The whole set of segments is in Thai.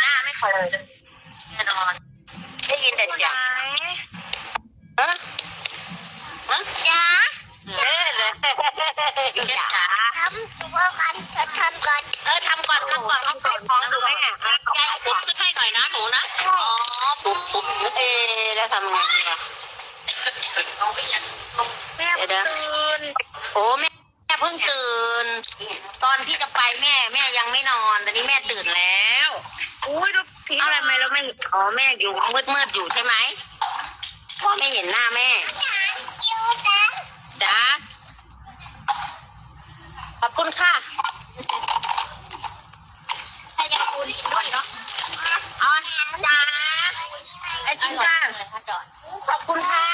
เลยแน่นอน ได้ยินแต่เสียงเออฮะจ้าเออเลยจ้าทำตัวกันจะทำก่อนเออทำก่อนทำก่อนเขาใส่ท้องดูไหมอะยายเอาปุ๊บขึ้นให้หน่อยนะหนูนะอ๋อปุ๊บปุ๊บเอ๊ะแล้วทำไงดีอะแม่ตื่นโอ้แม่แม่เพิ่งตื่น ตอนที่จะไปแม่ แม่ยังไม่นอน ตอนนี้แม่ตื่นแล้ว อุ้ยดูผีเอาอะไรไหมเราไม่อ๋อแม่อยู่มืดมืดๆอยู่ใช่ไหมพ่อไม่เห็นหน้าแม่คิวนะจ้าขอบคุณค่ะให้ได้คุณด้วยเนาะอ๋อจ้าไอ้คุณค่ะขอบคุณค่ะ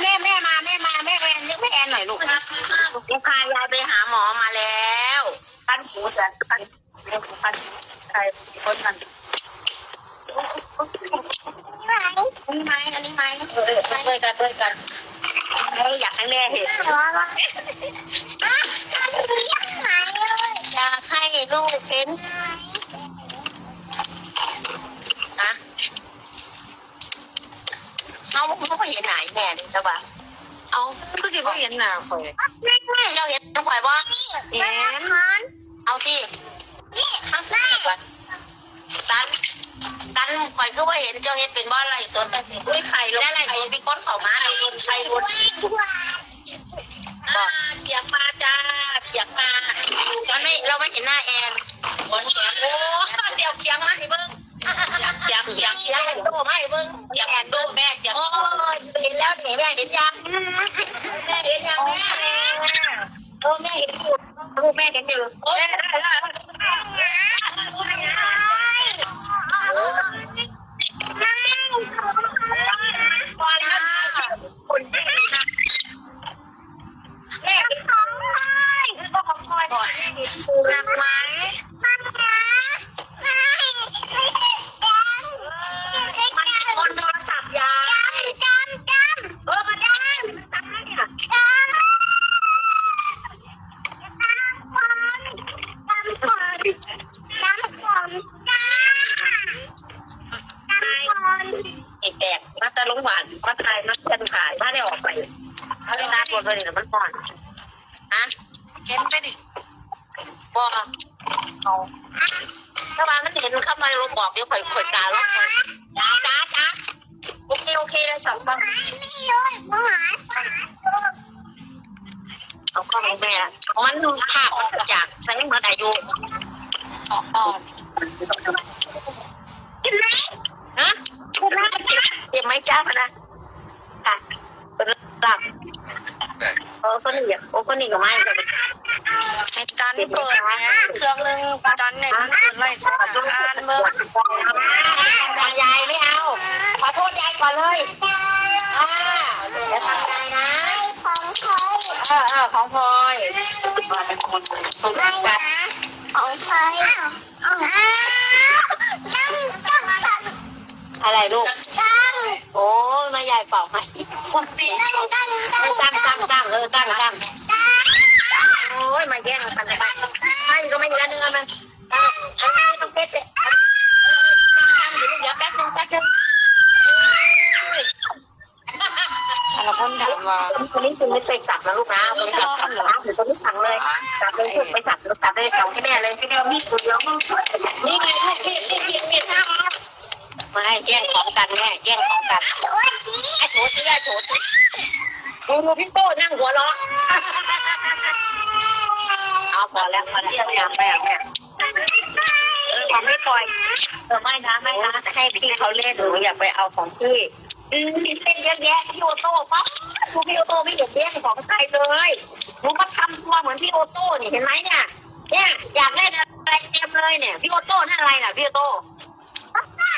แม่แม่มาแม่มาแม่แอนเรียกแม่แอนหน่อยลูก ลูกพายายไปหาหมอมาแล้ว ปั้นหูจัดปั้นปั้น ใครคนมันอันนี้ไหมอันนี้ไหมเออด้วยกันด้วยกันเฮ้อยากให้แม่เห็นหัวว่าอะอันนี้ยังหายเลยอยากให้ลูกเห็นนะเขาเขาก็เห็นไหนแม่ดิจ้าบ่าเอาคือสิบ่เห็นหน้าข่อยเราเห็นต้องปล่อยว่าเห็นเอาที่ ข้างหน้าก่อนตันตันปล่อยคือว่าเห็นเจ้าเห็นเป็นว่าอะไรสนไปสิอุ้ยไข่แล้วอะไรสนพี่ก้นเขามาในรุนไข่รุนบอกเสียงมาจ้าเสียงมาเราไม่เราไม่เห็นหน้าแอนบนเสียงโอ้เดี๋ยวเสียงมาให้เบิ้งเสียงเสียงเสียงโตมาให้เบิ้งเสียงแอนโตแม่เสียงโอ้ยเห็นแล้วแม่เห็นยังแม่เห็นยังแม่โอ้แม่เห็นอยู่ลูกแม่เห็นอยู่ มาตายมาเพื่อนขายมาได้ออกไปเอาได้ตาตัวตัวนี้มันซ่อนฮะเห็นไปดิบอกเอาถ้ามามันเห็นเข้ามาลงบอกเดี๋ยวข่อยข่อยตาลงเลยจ้าจ้าจ้าโอเคโอเคเลยสองคนนี่เลยหมาเอาข้อมูลแม่มันภาพมันจากใช้มื่อายุอ่อนเห็นไหมฮะเก็บไหม้จ้ามานะ เป็หลักเออคนนี้โอ้คนนี้ก็ไม่ก็ให้จันเปิดแม่เครื่องนึงจันเนี่ยมันเปิดไล่สดอ่านเบิ่งยายไม่เอา ขอโทษยายก่อนเลยอ่าอย่าทำยายนะของใครเออเออของพลอยไอ้กันะของใครอ้าวตั้งตั้งตั้งอะไรลูก ตั้ง โอ้ยมายาย เป่าให้ตั้งตั้งตั้งตั้งตั้งตั้งเออตั้งตั้งโอ้ยมาแย่งกันไปให้ก็ไม่เหลือเนื้อมันอันนี้ต้องเพชรเลยตั้งอยู่เดี๋ยวแป๊บนึงแป๊บนึงแต่ละคนถามว่าคนนี้คุณไม่ไปสับนะลูกนะไปสับสับนะหรือคนที่สั่งเลยสับเลยลูกไปสับสับเลยสองให้แม่เลยให้แม่มีคนเดียวนี่ไงลูกพี่พี่พี่พี่ มาให้แย่งของกันแม่แย่งของกันโอ้ยจีไอ้โถซื้อไอ้โถซื้อดูดูพี่โต้นั่งหัวเราะเอาพอแล้วพอแล้วพยายามไปอะแม่ขอไม่ปล่อยเออไม่นะไม่นะจะให้พี่เขาเล่นหนูอยากไปเอาของพี่อืมเต้นเยอะแยะพี่โอโต้ปั๊บดูพี่โอโต้ไม่เห็นแย่งของใครเลยหนูก็ทำตัวเหมือนพี่โอโต้นี่เห็นไหมเนี่ยเนี่ยอยากเล่นอะไรเต็มเลยเนี่ยพี่โอโต้นั่นอะไรน่ะพี่โอโต้